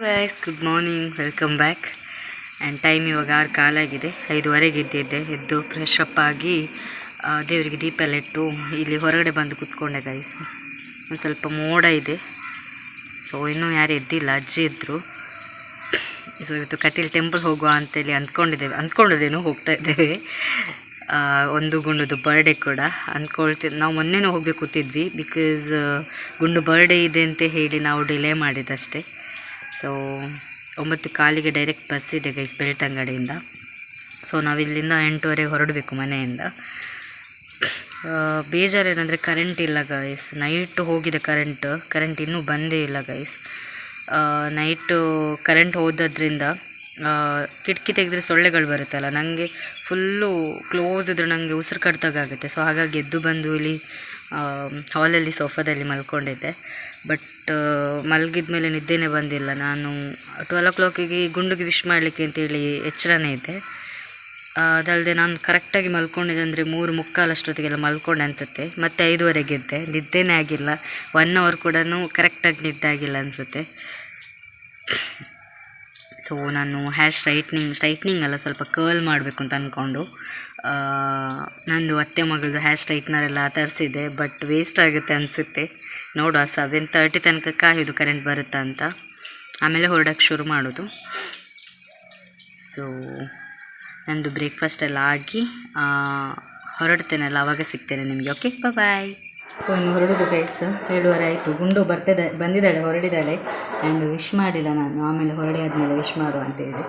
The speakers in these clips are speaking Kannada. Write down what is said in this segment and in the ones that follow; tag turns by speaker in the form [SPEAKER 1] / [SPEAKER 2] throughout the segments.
[SPEAKER 1] Guys good morning welcome back and time ಇವಾಗ ಆರು ಕಾಲಾಗಿದೆ. ಐದುವರೆಗೆ ಇದ್ದಿದ್ದೆ ಎದ್ದು ಫ್ರೆಶ್ ಅಪ್ ಆಗಿ ದೇವರಿಗೆ ದೀಪ ಎಲ್ಲ ಇಟ್ಟು ಇಲ್ಲಿ ಹೊರಗಡೆ ಬಂದು ಕೂತ್ಕೊಂಡೆ ಗಾಯ್ಸ್ ಒಂದು ಸ್ವಲ್ಪ ಮೋಡ ಇದೆ. ಸೊ ಇನ್ನೂ ಯಾರು ಎದ್ದಿಲ್ಲ, ಅಜ್ಜಿ ಇದ್ದರು ಸೊ ಇವತ್ತು ಕಟೀಲ್ ಟೆಂಪಲ್ ಹೋಗುವ ಅಂತೇಳಿ ಅಂದ್ಕೊಂಡಿದ್ದೇವೆ. ಅಂದ್ಕೊಂಡಿದ್ದೇನು ಹೋಗ್ತಾ ಇದ್ದೇವೆ. ಒಂದು ಗುಂಡುದು ಬರ್ಡೇ ಕೂಡ. ಅಂದ್ಕೊಳ್ತಿದ್ದು ನಾವು ಮೊನ್ನೆನೂ ಹೋಗಬೇಕು ಕೂತಿದ್ವಿ. ಬಿಕಾಸ್ ಗುಂಡು ಬರ್ಡೇ ಇದೆ ಅಂತ ಹೇಳಿ ನಾವು ಡಿಲೇ ಮಾಡಿದ್ದಷ್ಟೇ. ಸೊ ಒಂಬತ್ತು ಕಾಲಿಗೆ ಡೈರೆಕ್ಟ್ ಬಸ್ ಇದೆ ಗೈಸ್ ಬೆಳ್ತಂಗಡಿಯಿಂದ. ಸೊ ನಾವಿಲ್ಲಿಂದ ಎಂಟುವರೆಗೆ ಹೊರಡಬೇಕು ಮನೆಯಿಂದ. ಬೇಜಾರೇನೆಂದರೆ ಕರೆಂಟ್ ಇಲ್ಲ ಗೈಸ್ ನೈಟ್ ಹೋಗಿದೆ ಕರೆಂಟ್ ಕರೆಂಟ್ ಇನ್ನೂ ಬಂದೇ ಇಲ್ಲ ಗೈಸ್ ನೈಟು ಕರೆಂಟ್ ಹೋದ್ರಿಂದ ಕಿಟಕಿ ತೆಗೆದ್ರೆ ಸೊಳ್ಳೆಗಳು ಬರುತ್ತಲ್ಲ ನನಗೆ ಫುಲ್ಲು ಕ್ಲೋಸ್ ಇದ್ರೆ ನನಗೆ ಉಸಿರು ಕಟ್ದಾಗ ಆಗುತ್ತೆ. ಸೊ ಹಾಗಾಗಿ ಎದ್ದು ಬಂದು ಇಲ್ಲಿ ಹಾಲಲ್ಲಿ ಸೋಫಾದಲ್ಲಿ ಮಲ್ಕೊಂಡಿದ್ದೆ. ಬಟ್ ಮಲಗಿದ ಮೇಲೆ ನಿದ್ದೆನೇ ಬಂದಿಲ್ಲ. ನಾನು ಟ್ವೆಲ್ ಓ ಕ್ಲಾಕಿಗೆ ಗುಂಡುಗೆ ವಿಶ್ ಮಾಡಲಿಕ್ಕೆ ಅಂತೇಳಿ ಎಚ್ಚರನೇ ಇದ್ದೆ. ಆ, ಅದಲ್ಲದೆ ನಾನು ಕರೆಕ್ಟಾಗಿ ಮಲ್ಕೊಂಡಿದ್ದೆ ಅಂದರೆ ಮೂರು ಮುಕ್ಕಾಲಷ್ಟೊತ್ತಿಗೆಲ್ಲ ಮಲ್ಕೊಂಡೆ ಅನಿಸುತ್ತೆ. ಮತ್ತು ಐದುವರೆಗೆ ಎದ್ದೆ. ನಿದ್ದೆನೇ ಆಗಿಲ್ಲ. ಒನ್ ಅವರ್ ಕೂಡ ಕರೆಕ್ಟಾಗಿ ನಿದ್ದೆ ಆಗಿಲ್ಲ ಅನಿಸುತ್ತೆ. ಸೊ ನಾನು ಹೇರ್ ಸ್ಟ್ರೈಟ್ನಿಂಗ್ ಸ್ಟ್ರೈಟ್ನಿಂಗ್ ಅಲ್ಲ ಸ್ವಲ್ಪ ಕರ್ಲ್ ಮಾಡಬೇಕು ಅಂತ ಅಂದ್ಕೊಂಡು ನಂದು ಅತ್ತೆ ಮಗಳದು ಹೇರ್ ಸ್ಟ್ರೈಟ್ನರ್ ಎಲ್ಲ ತರಿಸಿದೆ ಬಟ್ ವೇಸ್ಟ್ ಆಗುತ್ತೆ ಅನಿಸುತ್ತೆ. ನೋಡುವ ಸೆವೆನ್ ತರ್ಟಿ ತನಕ ಕಾಯೋದು ಕರೆಂಟ್ ಬರುತ್ತಾ ಅಂತ. ಆಮೇಲೆ ಹೊರಡೋಕ್ಕೆ ಶುರು ಮಾಡೋದು. ಸೊ ನಂದು ಬ್ರೇಕ್ಫಾಸ್ಟ್ ಎಲ್ಲ ಆಗಿ ಹೊರಡ್ತೇನಲ್ಲ, ಅವಾಗ ಸಿಗ್ತೇನೆ ನಿಮಗೆ ಓಕೆ ಬಾಯ್ ಸೊ ಇನ್ನು ಹೊರಡೋದು ಗೈಸ್ ಏಳುವರೆ ಆಯಿತು. ಗುಂಡು ಬರ್ತಿದ್ದ ಬಂದಿದ್ದಾಳೆ, ಹೊರಡಿದ್ದಾಳೆ. ಆ್ಯಂಡ್ ವಿಶ್ ಮಾಡಿಲ್ಲ ನಾನು. ಆಮೇಲೆ ಹೊರಡಿ ಆದಮೇಲೆ ವಿಶ್ ಮಾಡು ಅಂತೇಳಿ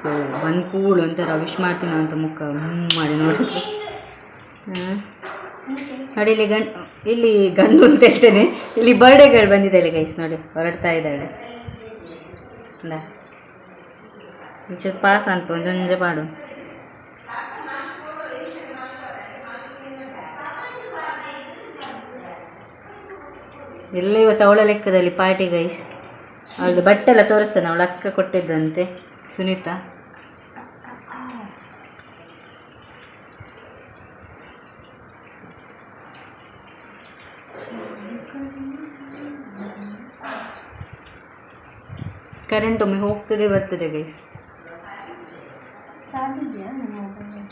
[SPEAKER 1] ಸೊ ಬಂದು ಕೂಳು ಒಂಥರ ವಿಶ್ ಮಾಡ್ತೀನಿ ಅಂತ ಮುಖ ಮಾಡಿ ನೋಡಿದ್ರು ಹ್ಞೂ ನೋಡಿ ಇಲ್ಲಿ ಗಂಡು ಇಲ್ಲಿ ಗಂಡು ಅಂತ ಹೇಳ್ತೇನೆ. ಇಲ್ಲಿ ಬರ್ಡೇಗಳು ಬಂದಿದ್ದಾಳೆ ಗೈಸ್ ನೋಡಿ, ಹೊರಡ್ತಾ ಇದ್ದಾಳೆ. ಇಂದ ಒಂಚೂರು ಪಾಸ್ ಅಂತ ಒಂಜೊಂಜೆ ಮಾಡು. ಎಲ್ಲ ಇವತ್ತು ಅವಳ ಲೆಕ್ಕದಲ್ಲಿ ಪಾರ್ಟಿ ಗೈಸ್ ಅವಳದು ಬಟ್ಟೆ ಎಲ್ಲ ತೋರಿಸ್ತಾನೆ, ಅವಳ ಅಕ್ಕ ಕೊಟ್ಟಿದ್ದಂತೆ, ಸುನೀತಾ. ಕರೆಂಟ್ ಒಮ್ಮೆ ಹೋಗ್ತದೆ ಬರ್ತದೆ ಗೈಸ್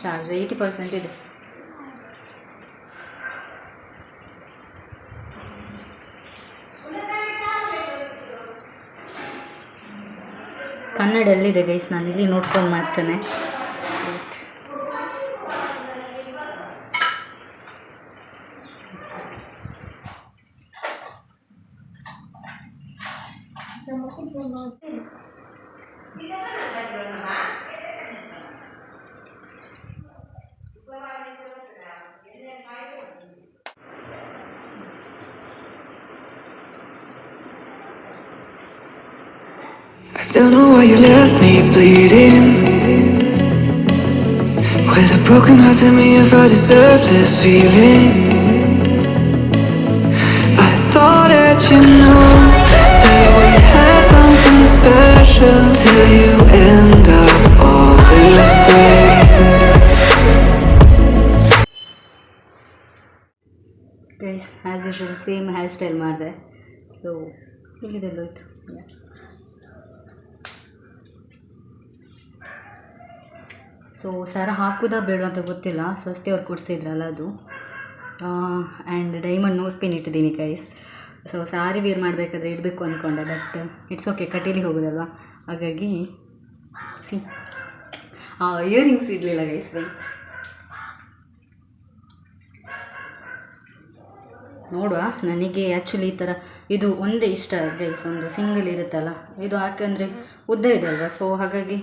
[SPEAKER 1] ಚಾರ್ಜ್ ಏಯ್ಟಿ ಪರ್ಸೆಂಟ್ ಇದೆ ಕನ್ನಡ ಎಲ್ಲಿದೆ ಗೈಸ್ ನಾನು ಇಲ್ಲಿ ನೋಡ್ಕೊಂಡು ಮಾಡ್ತೇನೆ.
[SPEAKER 2] I don't know why you left me bleeding. With a broken heart, tell me if I deserve this feeling. I thought that you know till you end up.
[SPEAKER 1] Guys as usual same hairstyle ಮಾಡಿದೆ. ಸೊ ಇಲ್ಲಿದೆಲ್ಲೋಯ್ತು ಸೊ ಸರ ಹಾಕೋದಾ ಬೇಡ ಅಂತ ಗೊತ್ತಿಲ್ಲ. ಸ್ವಸ್ತಿ ಅವ್ರು ಕೊಡಿಸಿದ್ರಲ್ಲ ಅದು. ಆ್ಯಂಡ್ ಡೈಮಂಡ್ ನೋಸ್ ಪಿನ್ ಇಟ್ಟಿದ್ದೀನಿ ಗೈಸ್ ಸೊ ಸಾರಿ ವೇರ್ ಮಾಡಬೇಕಾದ್ರೆ ಇಡಬೇಕು ಅಂದ್ಕೊಂಡೆ ಬಟ್ ಇಟ್ಸ್ ಓಕೆ ಕಟೀಲಿಗೆ ಹೋಗೋದಲ್ವಾ? ಹಾಗಾಗಿ, ಸಿ. ಇಯರಿಂಗ್ಸ್ ಇಡಲಿಲ್ಲ ಗೈಸ್ ಬೈ. ನೋಡುವ, ನನಗೆ ಆ್ಯಕ್ಚುಲಿ ಈ ಥರ ಇದು ಒಂದೇ ಇಷ್ಟ ಗೈಸ್ ಒಂದು ಸಿಂಗಲ್ ಇರುತ್ತಲ್ಲ, ಇದು ಹಾಕಂದರೆ ಉದ್ದ ಇದೆ ಅಲ್ವಾ ಸೊ ಹಾಗಾಗಿ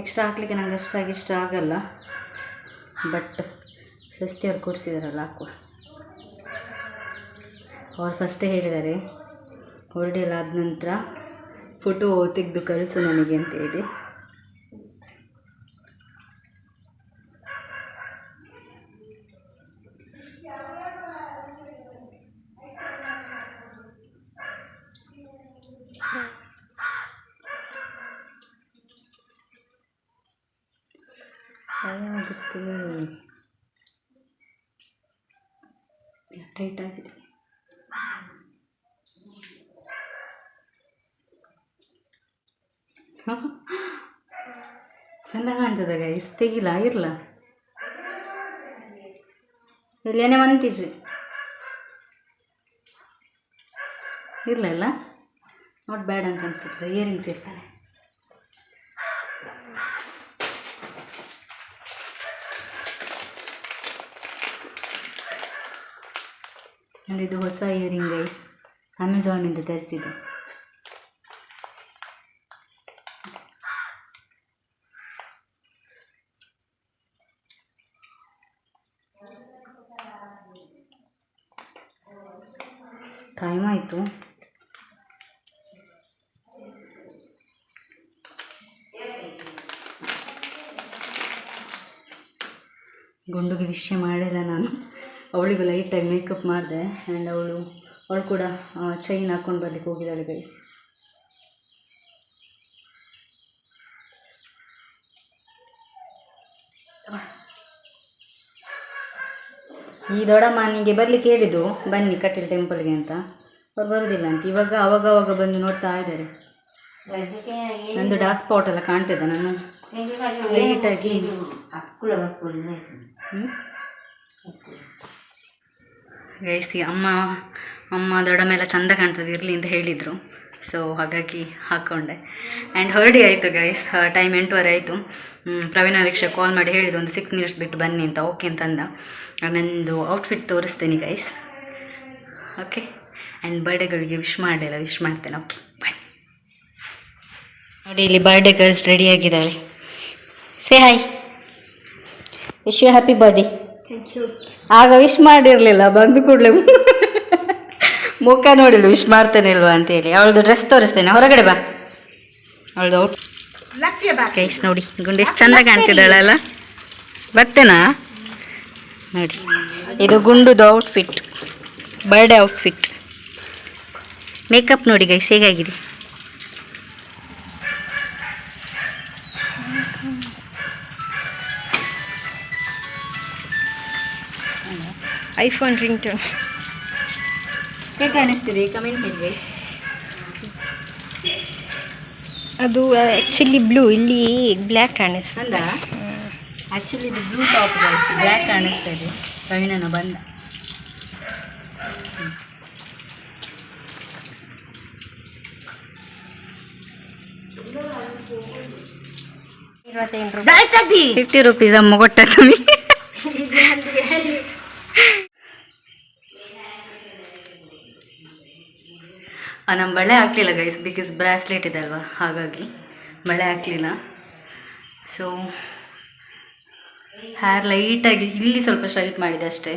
[SPEAKER 1] ಎಕ್ಸ್ಟ್ರಾ ಹಾಕ್ಲಿಕ್ಕೆ ನನಗೆ ಅಷ್ಟಾಗಿ ಇಷ್ಟ ಆಗಲ್ಲ. ಬಟ್ ಸಸ್ತಿಯವ್ರು ಕೊಡಿಸಿದಾರಲ್ಲ, ಹಾಕುವ. ಅವ್ರು ಫಸ್ಟೇ ಹೇಳಿದ್ದಾರೆ ಹೊರಡೆಲ್ಲ ಆದ ನಂತರ ಫೋಟೋ ತೆಗೆದು ಕಳಿಸು ನನಗೆ ಅಂತ ಚೆಂದ ಕಾಣ್ತದ ಗೈಸ್ ತೆಗಿಲ್ಲ ಇರ್ಲ. ಇಲ್ಲೇನೆ ಬಂತೀಜ್ರಿ. ಇರ್ಲ ಇಲ್ಲ ನೋಡಿ ಬ್ಯಾಡ್ ಅಂತ ಅನ್ಸುತ್ತೆ. ಇಯರಿಂಗ್ಸ್ ಇರ್ತಾರೆ ನೋಡಿ, ಇದು ಹೊಸ ಇಯರಿಂಗ್ ಗೈಸ್ ಅಮೆಝಾನಿಂದ ತರಿಸಿದ್ದು. ಆಯಿತು ಗುಂಡುಗೆ ವಿಷಯ ಮಾಡಿಲ್ಲ ನಾನು. ಅವಳಿಗೂ ಲೈಟಾಗಿ ಮೇಕಪ್ ಮಾಡಿದೆ ಆ್ಯಂಡ್ ಅವಳು ಅವಳು ಕೂಡ ಚೈನ್ ಹಾಕ್ಕೊಂಡು ಬರ್ಲಿಕ್ಕೆ ಹೋಗಿದ್ದಾಳೆ ಗೈಸ್ ಈ ದೊಡ್ಡಮ್ಮನಿಗೆ ಬರಲಿಕ್ಕೆ ಹೇಳಿದ್ದು? ಬನ್ನಿ ಕಟೀಲ್ ಟೆಂಪಲ್ಗೆ ಅಂತ. ಅವ್ರು ಬರೋದಿಲ್ಲ ಅಂತ. ಇವಾಗ ಅವಾಗ ಅವಾಗ ಬಂದು ನೋಡ್ತಾ ಇದ್ದಾರೆ. ನಂದು ಡಾರ್ಕ್ ಸ್ಪಾಟ್ ಎಲ್ಲ ಕಾಣ್ತಿದ್ದೆ ನಾನು ಲೈಟಾಗಿ ಗೈಸಿ ಅಮ್ಮ ಅಮ್ಮ ದೊಡ್ಡ ಮೇಲೆ ಚಂದ ಕಾಣ್ತದೆ ಇರಲಿ ಅಂತ ಹೇಳಿದರು. ಸೊ ಹಾಗಾಗಿ ಹಾಕ್ಕೊಂಡೆ ಆ್ಯಂಡ್ ಹೊರಡಿ ಆಯಿತು ಗೈಸ್ ಟೈಮ್ ಎಂಟುವರೆ ಆಯಿತು. ಪ್ರವೀಣ ರಿಕ್ಷಾ ಕಾಲ್ ಮಾಡಿ ಹೇಳಿದ್ದು ಒಂದು ಸಿಕ್ಸ್ ಮಿನಿಟ್ಸ್ ಬಿಟ್ಟು ಬನ್ನಿ ಅಂತ ಓಕೆ ಅಂತಂದ ನಂದು ಔಟ್ಫಿಟ್ ತೋರಿಸ್ತೀನಿ ಗೈಸ್ ಓಕೆ ಆ್ಯಂಡ್ ಬರ್ಡೇಗಳಿಗೆ ವಿಶ್ ಮಾಡಲಿಲ್ಲ ವಿಶ್ ಮಾಡ್ತೇನೆ. ಓಕೆ ಬಾಯ್ ನೋಡಿ ಇಲ್ಲಿ ಬರ್ಡೇ ಗರ್ಲ್ಸ್ ರೆಡಿ ಆಗಿದ್ದಾಳೆ. Say hi wish you happy birthday ಆಗ ವಿಶ್ ಮಾಡಿರಲಿಲ್ಲ ಬಂದು ಕೂಡಲೇ ಮುಖ ನೋಡಿಲ್ಲ ವಿಶ್ ಮಾಡ್ತೇನೆ ಇಲ್ವಾ ಅಂತೇಳಿ. ಅವಳದು ಡ್ರೆಸ್ ತೋರಿಸ್ತೇನೆ. ಹೊರಗಡೆ ಬಾ. ಅವಳದು ಔಟ್ ಕೈಸ್ ನೋಡಿ ಗುಂಡು ಎಷ್ಟು ಚಂದ ಕಾಣ್ತಿದ್ದಾಳಲ್ಲ ಬರ್ತೇನಾ? ನೋಡಿ ಇದು ಗುಂಡುದು ಔಟ್ಫಿಟ್ ಬರ್ಡೇ ಔಟ್ಫಿಟ್ ಮೇಕಪ್ ನೋಡಿ ಗೈಸ್ ಹೇಗಾಗಿದೆ?
[SPEAKER 3] ಐಫೋನ್ ರಿಂಗ್ ಟೋನ್
[SPEAKER 1] ಹೇಗೆ ಕಾಣಿಸ್ತಿದೆ? ಕಮೆಂಟ್ ಮಾಡಿ ಗೈಸ್
[SPEAKER 3] ಅದು ಆ್ಯಕ್ಚುಲಿ ಬ್ಲೂ ಇಲ್ಲಿ ಬ್ಲ್ಯಾಕ್
[SPEAKER 1] ಕಾಣಿಸ್ತಲ್ಲ ಆ್ಯಕ್ಚುಲಿ ಇದು ಬ್ಲೂ ಟಾಪ್ ಗೈಸ್ ಬ್ಲ್ಯಾಕ್ ಕಾಣಿಸ್ತಾ ಇದೆ. ಪ್ರವೀಣನ ಬಂದ. ಫಿಫ್ಟಿ ರುಪೀಸ್ ಅಮ್ಮ ಕೊಟ್ಟ ಕಮ್ಮಿ ನಮ್ಮ ಬಳೆ ಹಾಕ್ಲಿಲ್ಲ ಗೈಸ್ ಬಿಕಾಸ್ ಬ್ರಾಸ್ಲೆಟ್ ಇದೆ ಅಲ್ವಾ ಹಾಗಾಗಿ ಬಳೆ ಹಾಕ್ಲಿಲ್ಲ. ಸೊ ಹ್ಯಾರ್ ಲೈಟಾಗಿ ಇಲ್ಲಿ ಸ್ವಲ್ಪ ಸ್ಟ್ರೈಟ್ ಮಾಡಿದೆ ಅಷ್ಟೇ.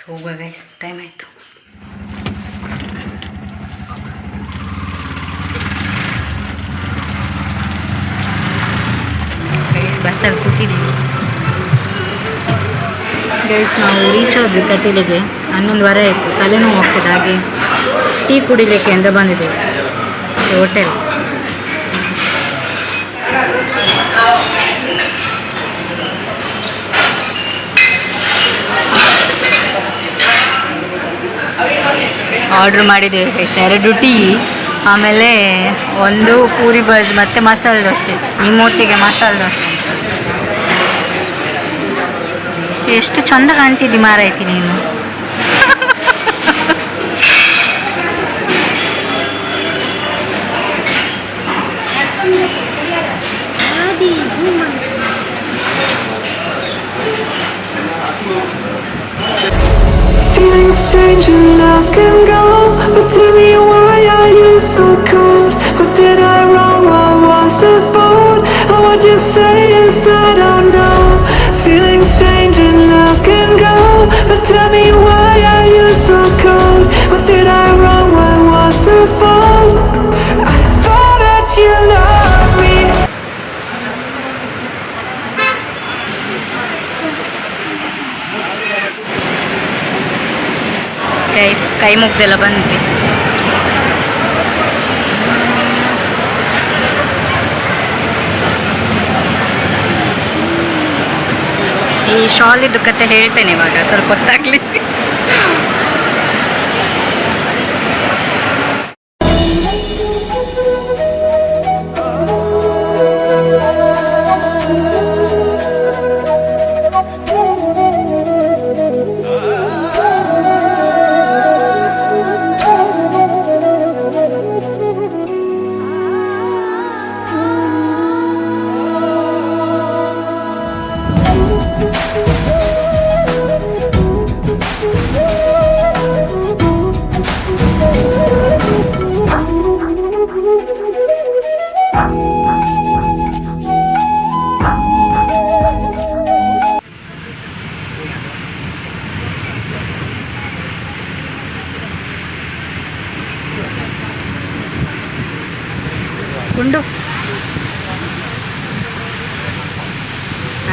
[SPEAKER 1] ಸೊ ಹೋಗುವ ಗೈಸ್ ಟೈಮ್ ಆಯಿತು. ಗೈಸ್ ಬಸ್ಸಲ್ಲಿ ಕೂತಿದ್ದೀವಿ. ಗೈಸ್ ನಾವು ರೀಚ್ ಆದ್ವಿ ಕಟೀಲಿಗೆ. ಹನ್ನೊಂದುವರೆ ಆಯಿತು. ತಲೆನೋವು ಹೋಗ್ತದೆ ಹಾಗೆ ಟೀ ಕುಡಿಲಿಕ್ಕೆ ಅಂತ ಬಂದಿದ್ದೇವೆ ಹೋಟೆಲ್ ಆರ್ಡ್ರ್ ಮಾಡಿದ್ದೇವೆ ಗೈಸ್ ಎರಡು ಟೀ, ಆಮೇಲೆ ಒಂದು ಪೂರಿ ಬಜ್ ಮತ್ತು ಮಸಾಲೆ ದೋಸೆ. ಈ ಮೂರ್ತಿಗೆ ಮಸಾಲೆ ದೋಸೆ. ಎಷ್ಟು ಚಂದ ಕಾಣ್ತಿದ್ದಿ ಮಾರಾಯ್ತಿ ನೀನು? ಮುಗ್ದೆಲ್ಲ ಬಂದ್ವಿ. ಈ ಶಾಲಿದ್ದು ಕತೆ ಹೇಳ್ತೇನೆ ಇವಾಗ ಸ್ವಲ್ಪ ಹೊತ್ತಾಗ್ಲಿ.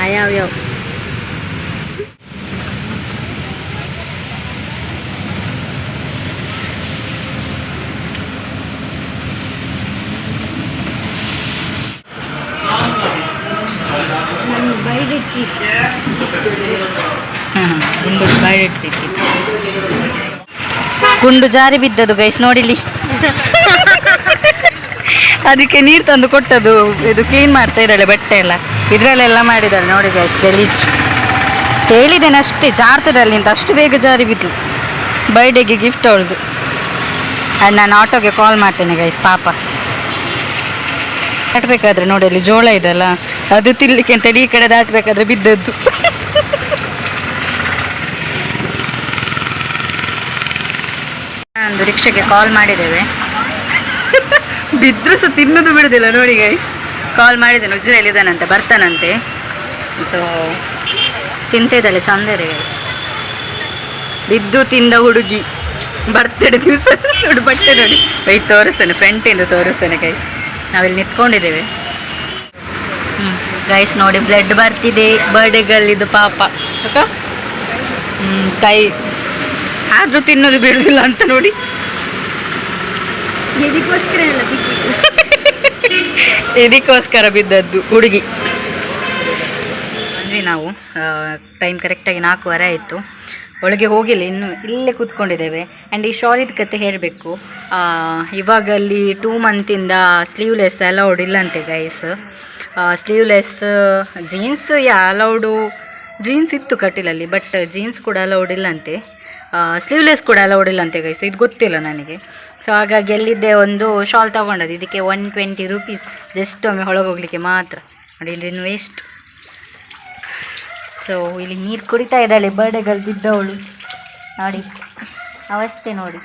[SPEAKER 1] ಯಾವ ಯಾವ ಗುಂಡು ಬಯಲಿಟ್ಟಿತ್ತು ಗುಂಡು ಜಾರಿ ಬಿದ್ದದು ಗೈಸ್ ನೋಡಿಲಿ ಅದಕ್ಕೆ ನೀರು ತಂದು ಕೊಟ್ಟದು ಇದು ಕ್ಲೀನ್ ಮಾಡ್ತಾ ಇದ್ದಾಳೆ ಬಟ್ಟೆ ಎಲ್ಲ. ಇದರಲ್ಲೆಲ್ಲ ಮಾಡಿದ್ದಾರೆ ನೋಡಿ ಗೈಸ್ ಗಲೀಜ್. ಹೇಳಿದ್ದೇನೆ ಅಷ್ಟೇ, ಜಾರ್ತದಲ್ಲಿ ನಿಂತು ಅಷ್ಟು ಬೇಗ ಜಾರಿ ಬಿದ್ದು ಬರ್ಡೇಗೆ ಗಿಫ್ಟ್ ಅವಳದು. ಅದು ನಾನು ಆಟೋಗೆ ಕಾಲ್ ಮಾಡ್ತೇನೆ ಗೈಸ್ ಪಾಪ. ದಾಟಬೇಕಾದ್ರೆ ನೋಡಿ, ಅಲ್ಲಿ ಜೋಳ ಇದೆಲ್ಲ ಅದು ತಿನ್ಲಿಕ್ಕೆ ಅಂತೇಳಿ ಈ ಕಡೆ ದಾಟಬೇಕಾದ್ರೆ ಬಿದ್ದದ್ದು. ಒಂದು ರಿಕ್ಷೆಗೆ ಕಾಲ್ ಮಾಡಿದ್ದೇವೆ. ಬಿದ್ದರೂ ಸಹ ತಿನ್ನೋದು ಬಿಡೋದಿಲ್ಲ ನೋಡಿ ಗೈಸ್ ಕಾಲ್ ಮಾಡಿದ್ದೇನೆ ಉಜ್ರೆಯಲ್ಲಿದ್ದಾನಂತೆ ಬರ್ತಾನಂತೆ. ಸೊ ತಿಂತಿದ್ದಾಳೆ ಚಂದ ಇದೆ ಬಿದ್ದು ತಿಂದ ಹುಡುಗಿ. ಬರ್ತಡೆ ದಿವಸ ನೋಡಿ ಬಟ್ಟೆ ನೋಡಿ. ವೈಟ್ ತೋರಿಸ್ತೇನೆ ಫ್ರಂಟಿಂದ ತೋರಿಸ್ತೇನೆ ಗೈಸ್ ನಾವಿಲ್ಲಿ ನಿಂತ್ಕೊಂಡಿದ್ದೇವೆ. ಗೈಸ್ ನೋಡಿ ಬ್ಲಡ್ ಬರ್ತಿದೆ. ಬರ್ಡೇಗಲ್ಲಿದ್ದು ಪಾಪ? ಹ್ಮ್, ಕೈ ಆದರೂ ತಿನ್ನೋದು ಬಿಡುದಿಲ್ಲ ಅಂತ ನೋಡಿ. ಇದಕ್ಕೋಸ್ಕರ ಬಿದ್ದದ್ದು ಹುಡುಗಿ. ಅಂದರೆ ನಾವು ಟೈಮ್ ಕರೆಕ್ಟಾಗಿ ನಾಲ್ಕೂವರೆ ಆಯಿತು. ಒಳಗೆ ಹೋಗಿಲ್ಲ, ಇನ್ನು ಇಲ್ಲೇ ಕೂತ್ಕೊಂಡಿದ್ದೇವೆ. ಆ್ಯಂಡ್ ಈ ಶಾಲಿದ ಕತೆ ಹೇಳಬೇಕು. ಇವಾಗ ಅಲ್ಲಿ ಟೂ ಮಂತಿಂದ ಸ್ಲೀವ್ಲೆಸ್ ಅಲೌಡ್ ಇಲ್ಲಂತೆ ಗೈಸ್ ಸ್ಲೀವ್ಲೆಸ್ ಜೀನ್ಸ್ ಯಾ ಅಲೌಡು ಜೀನ್ಸ್ ಇತ್ತು ಕಟ್ಟಿಲಲ್ಲಿ ಬಟ್ ಜೀನ್ಸ್ ಕೂಡ ಅಲೌಡ್ ಇಲ್ಲಂತೆ. ಸ್ಲೀವ್ಲೆಸ್ ಕೂಡ ಅಲೌಡ್ ಇಲ್ಲಂತೆ ಗೈಸ್ ಇದು ಗೊತ್ತಿಲ್ಲ ನನಗೆ. ಸೊ ಹಾಗಾಗಿ ಎಲ್ಲಿದ್ದೆ ಒಂದು ಶಾಲ್ ತೊಗೊಂಡದ್ದು. ಇದಕ್ಕೆ ಒನ್ ಟ್ವೆಂಟಿ ರುಪೀಸ್ ಜಸ್ಟ್ ಒಮ್ಮೆ ಒಳಗೆ ಹೋಗ್ಲಿಕ್ಕೆ ಮಾತ್ರ. ನೋಡಿ ಇಲ್ಲಿ ವೇಸ್ಟ್ ಸೊ ಇಲ್ಲಿ ನೀರು ಕುಡಿತಾ ಇದ್ದಾಳೆ. ಬರ್ಡೆಗಳು ಬಿದ್ದವಳು. ನೋಡಿ ಅವಸ್ಥೆ ನೋಡಿ.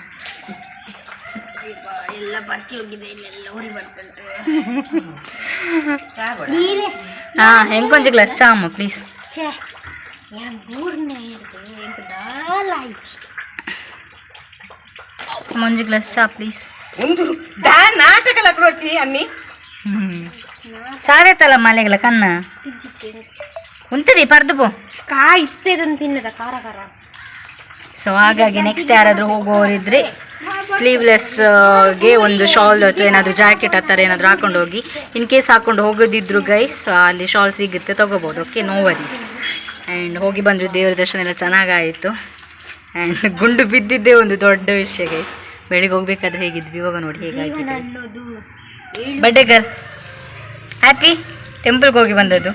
[SPEAKER 1] ಹಾಂ ಹೆಂಗೆ ಗ್ಲಾಸ್ ಚಾ ಅಮ್ಮ ಪ್ಲೀಸ್ ಮುಂಜಿ ಗ್ಲಾಸ್ ಚಾ ಪ್ಲೀಸ್
[SPEAKER 4] ಒಂದು ದಾ ನಾಟಕಲ ಕ್ರೋಚಿ ಅಮ್ಮಿ.
[SPEAKER 1] ಸಾರೇತಲ್ಲ ಮಲೆಗಳ ಕನ್ನ. ಉಂತದಿ ಪರ್ದು ಪೋ.
[SPEAKER 3] ಕಾ ಇಪ್ಪೇದನ್ನು ತಿನ್ನದ ಖಾರ ಖಾರ.
[SPEAKER 1] ಸೊ ಹಾಗಾಗಿ ನೆಕ್ಸ್ಟ್ ಯಾರಾದರೂ ಹೋಗೋರಿದ್ರೆ ಸ್ಲೀವ್ಲೆಸ್ಗೆ ಒಂದು ಶಾಲ್ ಅಥವಾ ಏನಾದರೂ ಜಾಕೆಟ್ ಆ ಥರ ಏನಾದರೂ ಹಾಕೊಂಡು ಹೋಗಿ. ಇನ್ ಕೇಸ್ ಹಾಕೊಂಡು ಹೋಗೋದಿದ್ರು ಗೈಸ್ ಅಲ್ಲಿ ಶಾಲ್ ಸಿಗುತ್ತೆ ತಗೋಬೋದು. ಓಕೆ ನೋ ವರೀಸ್ ಆ್ಯಂಡ್ ಹೋಗಿ ಬಂದರು ದೇವರ ದರ್ಶನ ಎಲ್ಲ ಚೆನ್ನಾಗಾಯಿತು. ಆ್ಯಂಡ್ ಗುಂಡು ಬಿದ್ದಿದ್ದೇ ಒಂದು ದೊಡ್ಡ ವಿಷಯ ಗೈಸ್ ಬೆಳಿಗ್ಗೆ ಹೋಗ್ಬೇಕಾದ್ರೆ ಹೇಗಿದ್ವಿ? ಇವಾಗ ನೋಡಿ ಹೇಗಾಗಿದೆ. ಬರ್ಡೇ ಗರ್ಲ್ ಹ್ಯಾಪಿ ಟೆಂಪಲ್ಗೆ ಹೋಗಿ ಬಂದದ್ದು.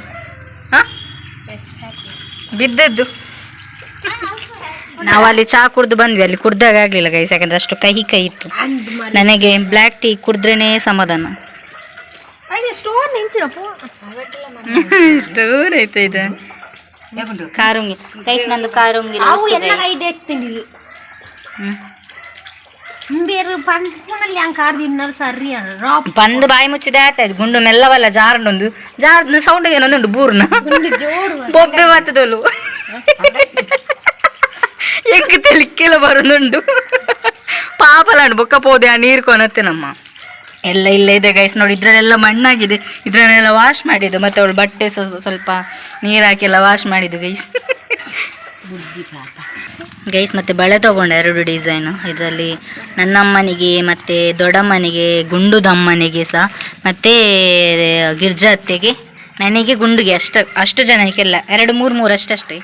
[SPEAKER 1] ಹಾಂ? ಬಿದ್ದದ್ದು. ನಾವು ಅಲ್ಲಿ ಚಹಾ ಕುಡ್ದು ಬಂದ್ವಿ. ಅಲ್ಲಿ ಕುಡ್ದಾಗ ಆಗಲಿಲ್ಲ ಗೈಸ್ ಯಾಕಂದ್ರೆ ಅಷ್ಟು ಕಹಿ ಕೈ ಇತ್ತು. ನನಗೆ ಬ್ಲ್ಯಾಕ್ ಟೀ ಕುಡಿದ್ರೇ ಸಮಾಧಾನ.
[SPEAKER 3] ಸ್ಟೋರ್
[SPEAKER 1] ಐತೆ ಇದು. ಕಾರುಂಗಿ ಗೈಸ್ ನಂದು ಕಾರುಂಗಿ
[SPEAKER 3] ಅವು ಎಲ್ಲ ಐದು ಎತ್ತಿನಿ ಬೇರೆ ಪಂಪುನಲ್ಲಿ ಹಂಗೆ ಕಾರ್ ತಿನ್ನಲು ಸರಿ
[SPEAKER 1] ಬಂದು ಬಾಯಿ ಮುಚ್ಚಿದೆ ಆಯ್ತಾಯ್ತು ಗುಂಡು ಮೆಲ್ಲವಲ್ಲ ಜಾರಣ್ಣೊಂದು ಜಾರದ ಸೌಂಡ್ ಏನೊಂದುಂಡು ಬೂರ್ನ ಬೊಬ್ಬೆ ಬರ್ತದಲ್ಲು ಹೆಂಗೆ ತೆಲಿಕ್ಕೆಲ್ಲ ಬರೋದುಂಡು ಪಾಪಲಾಂಡು ಬೊಕ್ಕ ಪೋದೆ ಆ ನೀರು ಕೊನತ್ತೆ ನಮ್ಮ ಎಲ್ಲ ಇಲ್ಲ ಇದೆ ಗೈಸ್ ನೋಡಿ, ಇದರಲ್ಲೆಲ್ಲ ಮಣ್ಣಾಗಿದೆ. ಇದರನ್ನೆಲ್ಲ ವಾಶ್ ಮಾಡಿದ್ದು. ಮತ್ತೆ ಅವಳು ಬಟ್ಟೆ ಸ್ವ- ಸ್ವಲ್ಪ ನೀರು ಹಾಕಿ ಎಲ್ಲ ವಾಶ್ ಮಾಡಿದ್ದು ಗೈಸ್ ಗೈಸ್ ಮತ್ತೆ ಬಳೆ ತೊಗೊಂಡೆ ಎರಡು ಡಿಸೈನು ಇದರಲ್ಲಿ ನನ್ನಮ್ಮನಿಗೆ, ಮತ್ತೆ ದೊಡ್ಡಮ್ಮನಿಗೆ, ಗುಂಡುದಮ್ಮನಿಗೆ ಸಹ, ಮತ್ತೆ ಗಿರ್ಜಾ ಅತ್ತೆಗೆ ನನಗೆ, ಗುಂಡುಗೆ ಅಷ್ಟು ಅಷ್ಟು ಜನಕ್ಕೆಲ್ಲ. ಎರಡು, ಮೂರು ಮೂರು ಅಷ್ಟಷ್ಟೇ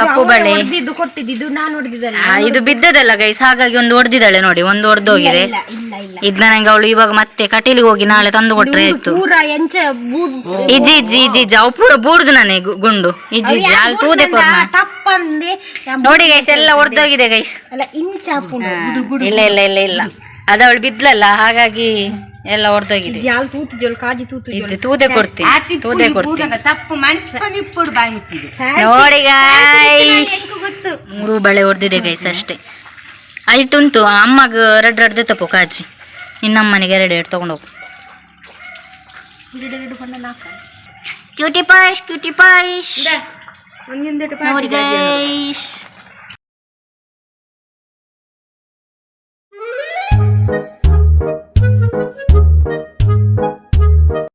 [SPEAKER 1] ಕಪ್ಪು ಬಳೆ.
[SPEAKER 3] ಹೊಡೆದಿದ್ದು ಕೊಟ್ಟಿದ್ದು. ನಾನು ಹೊಡೆದಿದ್ದಲ್ಲ
[SPEAKER 1] ಇದು ಬಿದ್ದದಲ್ಲ ಗೈಸ್ ಹಾಗಾಗಿ ಒಂದು ಒಡ್ದಿದ್ದಾಳೆ ನೋಡಿ ಒಂದು ಒಡ್ದೋಗಿದೆ.
[SPEAKER 3] ಇಲ್ಲ ಇಲ್ಲ ಇಲ್ಲ.
[SPEAKER 1] ಇದ್ನ ನಂಗೆ ಅವಳು ಇವಾಗ ಮತ್ತೆ ಕಟೀಲಿಗೆ ಹೋಗಿ ನಾಳೆ ತಂದು ಕೊಟ್ರೆ ಆಯ್ತು.
[SPEAKER 3] ಪೂರ ಎಂಚ ಬೂಡ್
[SPEAKER 1] ಇಜ್ಜಿ ಇಜ್ಜಿ ಇಜ್ಜಿ ಇಜ್ಜಿ ಅವು ಪೂರ ಬೂಡ್ದು ನನಗೆ ಗುಂಡು. ಇಜ್ಜಿ ಇಜ್ಜಿ ಅಲ್ಲಿ ತೂದೆ ನೋಡಿ ಗೈಸ್ ಎಲ್ಲ ಒಡ್ದೋಗಿದೆ ಗೈಸ್ ಇಲ್ಲ ಇಲ್ಲ ಇಲ್ಲ ಇಲ್ಲ. ಅದ ಅವಳು ಬಿದ್ಲಲ್ಲ ಹಾಗಾಗಿ ಎಲ್ಲ ಹೊಡೆದೋಗಿದೆ
[SPEAKER 3] ಜಾಲ್ ತೂತು ಜೋಲ್ ಕಾಜಿ ತೂತು
[SPEAKER 1] ಇದು ತೂದೆ ಕೊಡ್ತೀನಿ ತೂದೆ ಕೊಡ್ತೀನಿ
[SPEAKER 4] ತಪ್ಪು
[SPEAKER 1] ನೋಡಿ
[SPEAKER 3] ಗೊತ್ತು.
[SPEAKER 1] ಮೂರು ಬಳೆ ಹೊಡೆದಿದೆ ಗೈಸ್ ಅಷ್ಟೇ. ಉಂಟು ಅಮ್ಮಗ ಎರಡು ಎರಡು ತಪ್ಪು ಕಾಜಿ. ಇನ್ನಮ್ಮನಿಗೆ ಎರಡು ಎರಡು ತಗೊಂಡೋಗು. ಕ್ಯೂಟಿ ಪಾಯ್ಸ್ ಕ್ಯೂಟಿ ಪಾಯ್ಸ್ ನೋಡಿ ಗೈಸ್